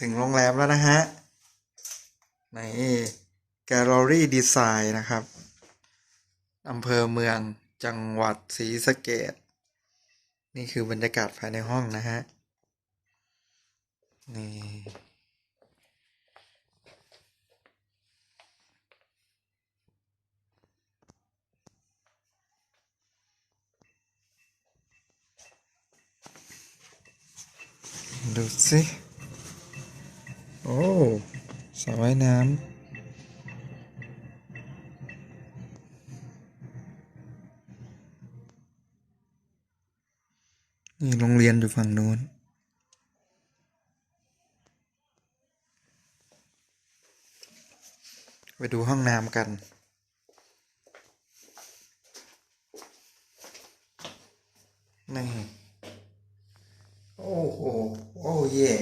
ถึงโรงแรมแล้วนะฮะ ในแกลเลอรี่ดีไซน์นะครับ อำเภอเมืองจังหวัดศรีสะเกดนี่คือบรรยากาศภายในห้องนะฮะ นี่ดูสิ โอ้สระว่ายน้ำนี่โรงเรียนอยู่ฝั่งนู้นไปดูห้องน้ำกันนี่โอ้โห โอ้เย่